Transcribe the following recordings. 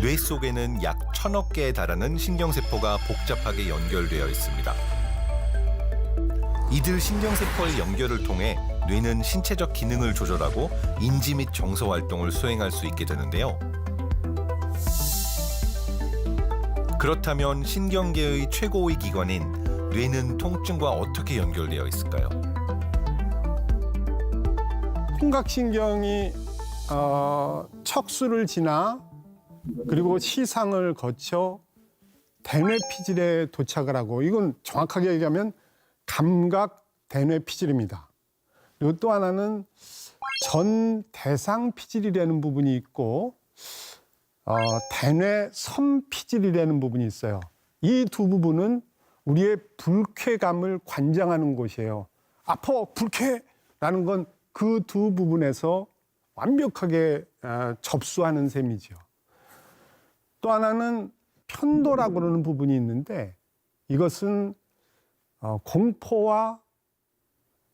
뇌 속에는 약 천억 개에 달하는 신경세포가 복잡하게 연결되어 있습니다. 이들 신경세포의 연결을 통해 뇌는 신체적 기능을 조절하고 인지 및 정서 활동을 수행할 수 있게 되는데요. 그렇다면 신경계의 최고의 기관인 뇌는 통증과 어떻게 연결되어 있을까요? 청각신경이 어, 척수를 지나 그리고 시상을 거쳐 대뇌 피질에 도착을 하고 이건 정확하게 얘기하면 감각 대뇌 피질입니다. 그리고 또 하나는 전 대상 피질이라는 부분이 있고 어, 대뇌 선피질이라는 부분이 있어요. 이 두 부분은 우리의 불쾌감을 관장하는 곳이에요. 아파 불쾌라는 건 그 두 부분에서 완벽하게 어, 접수하는 셈이죠. 또 하나는 편도라고 그러는 부분이 있는데 이것은 어, 공포와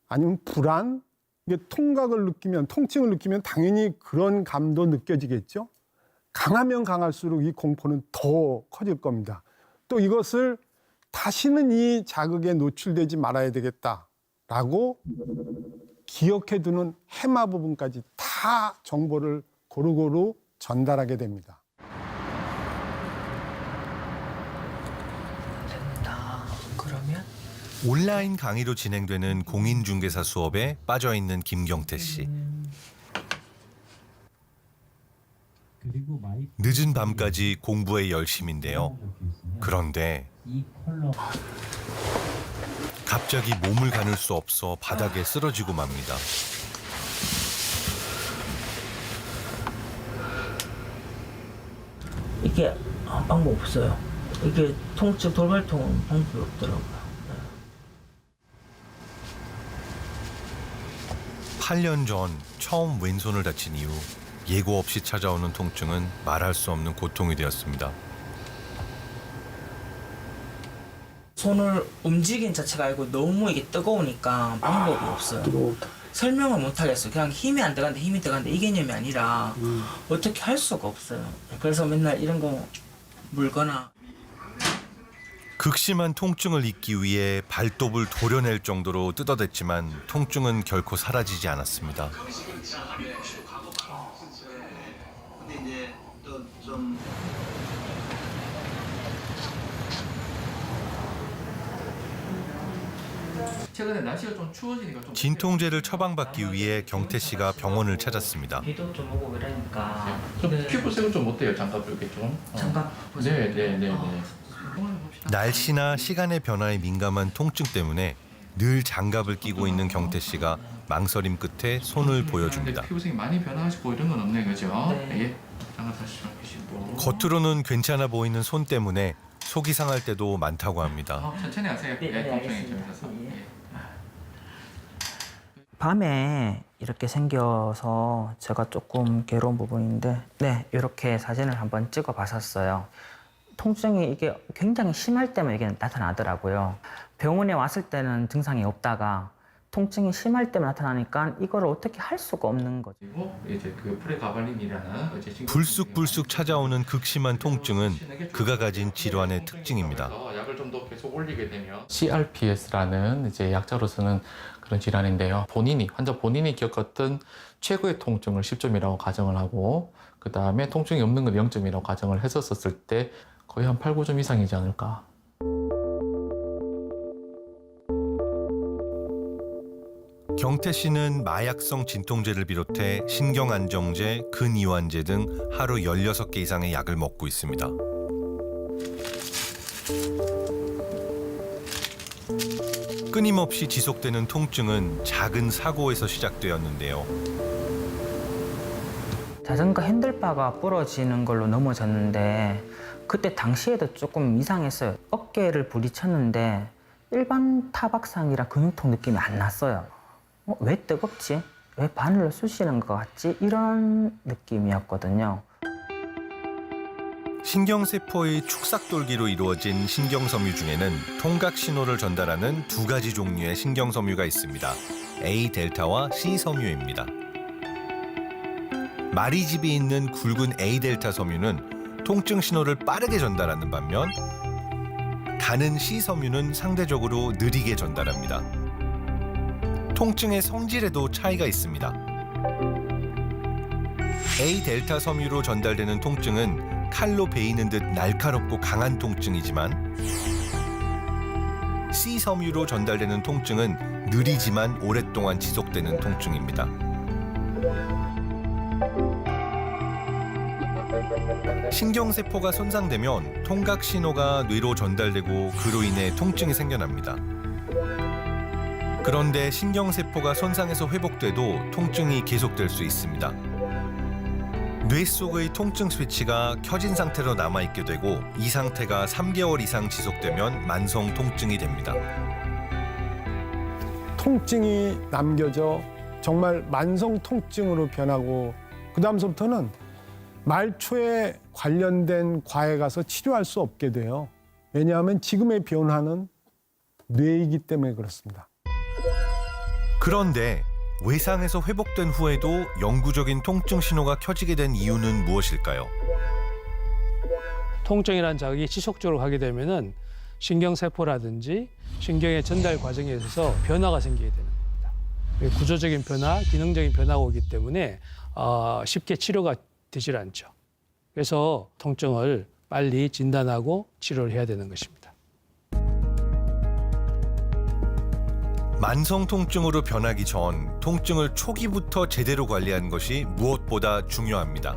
아니면 불안, 이게 통각을 느끼면 통증을 느끼면 당연히 그런 감도 느껴지겠죠. 강하면 강할수록 이 공포는 더 커질 겁니다. 또 이것을 다시는 이 자극에 노출되지 말아야 되겠다라고 기억해 두는 해마 부분까지 다 정보를 고루고루 전달하게 됩니다. 그러면 온라인 강의로 진행되는 공인중개사 수업에 빠져 있는 김경태 씨. 늦은 밤까지 공부에 열심인데요. 그런데 갑자기 몸을 가눌 수 없어 바닥에 쓰러지고 맙니다. 이게 아, 방법 없어요. 이게 통증 돌발통은 방법이 없더라고요. 8년 전 처음 왼손을 다친 이후 예고 없이 찾아오는 통증은 말할 수 없는 고통이 되었습니다. 손을 움직인 자체가 아니고 너무 이게 뜨거우니까 방법이 없어요. 설명을 못 하겠어요. 그냥 힘이 안 들어간다, 힘이 들어간다 이 개념이 아니라 어떻게 할 수가 없어요. 그래서 맨날 이런 거 물거나 극심한 통증을 잊기 위해 발톱을 도려낼 정도로 뜯어댔지만 통증은 결코 사라지지 않았습니다. 근데 이제 또좀 최근에 날씨가 좀 추워지니까 좀 진통제를 처방받기 위해 경태 씨가 병원을 찾았습니다. 비도 좀 오고 이러니까 좀 네. 피부색은 좀 어때요? 장갑 이렇게 좀. 어. 장갑 보세요. 네, 네, 네, 어. 네. 날씨나 시간의 변화에 민감한 통증 때문에 늘 장갑을 끼고 있는 경태 씨가 망설임 끝에 손을 보여줍니다. 네, 피부색이 많이 변화하시고 이런 건 없네, 그죠? 네. 예. 장갑 다시 좀 끼시고. 겉으로는 괜찮아 보이는 손 때문에 속이 상할 때도 많다고 합니다. 어, 천천히 하세요. 네, 예, 네, 걱정이 알겠습니다. 좀 있어서. 예. 예. 밤에 이렇게 생겨서 제가 조금 괴로운 부분인데 네 이렇게 사진을 한번 찍어 봤었어요 통증이 이게 굉장히 심할 때만 이게 나타나더라고요 병원에 왔을 때는 증상이 없다가 통증이 심할 때만 나타나니까 이걸 어떻게 할 수가 없는 거죠 그리고 이제 그 프레가발린이라는 이제 신경- 불쑥불쑥 찾아오는 극심한 통증은 그가 가진 질환의 특징입니다. 약을 좀 더 계속 올리게 되면 CRPS라는 이제 약자로서는 그런 질환인데요. 본인이 환자 본인이 겪었던 최고의 통증을 10점이라고 가정을 하고 그 다음에 통증이 없는 건 0점이라고 가정을 했었을 때 거의 한 8, 9점 이상이지 않을까. 경태 씨는 마약성 진통제를 비롯해 신경안정제, 근이완제 등 하루 16개 이상의 약을 먹고 있습니다. 끊임없이 지속되는 통증은 작은 사고에서 시작되었는데요. 자전거 핸들바가 부러지는 걸로 넘어졌는데 그때 당시에도 조금 이상했어요. 어깨를 부딪혔는데 일반 타박상이랑 근육통 느낌이 안 났어요. 어, 왜 뜨겁지? 왜 바늘로 쑤시는 것 같지? 이런 느낌이었거든요. 신경세포의 축삭돌기로 이루어진 신경섬유 중에는 통각 신호를 전달하는 두 가지 종류의 신경섬유가 있습니다. A 델타와 C 섬유입니다. 마리집이 있는 굵은 A 델타 섬유는 통증 신호를 빠르게 전달하는 반면 가는 C 섬유는 상대적으로 느리게 전달합니다. 통증의 성질에도 차이가 있습니다. A 델타 섬유로 전달되는 통증은 칼로 베이는 듯 날카롭고 강한 통증이지만 C 섬유로 전달되는 통증은 느리지만 오랫동안 지속되는 통증입니다. 신경세포가 손상되면 통각 신호가 뇌로 전달되고 그로 인해 통증이 생겨납니다. 그런데 신경세포가 손상해서 회복돼도 통증이 계속될 수 있습니다. 뇌 속의 통증 스위치가 켜진 상태로 남아있게 되고 이 상태가 3개월 이상 지속되면 만성 통증이 됩니다. 통증이 남겨져 정말 만성 통증으로 변하고 그 다음서부터는 말초에 관련된 과에 가서 치료할 수 없게 돼요. 왜냐하면 지금의 변화는 뇌이기 때문에 그렇습니다. 그런데 외상에서 회복된 후에도 영구적인 통증 신호가 켜지게 된 이유는 무엇일까요? 통증이라는 자극이 지속적으로 가게 되면은 신경세포라든지 신경의 전달 과정에 있어서 변화가 생기게 되는 겁니다. 구조적인 변화, 기능적인 변화가 오기 때문에 어, 쉽게 치료가 되질 않죠. 그래서 통증을 빨리 진단하고 치료를 해야 되는 것입니다. 만성 통증으로 변하기 전 통증을 초기부터 제대로 관리하는 것이 무엇보다 중요합니다.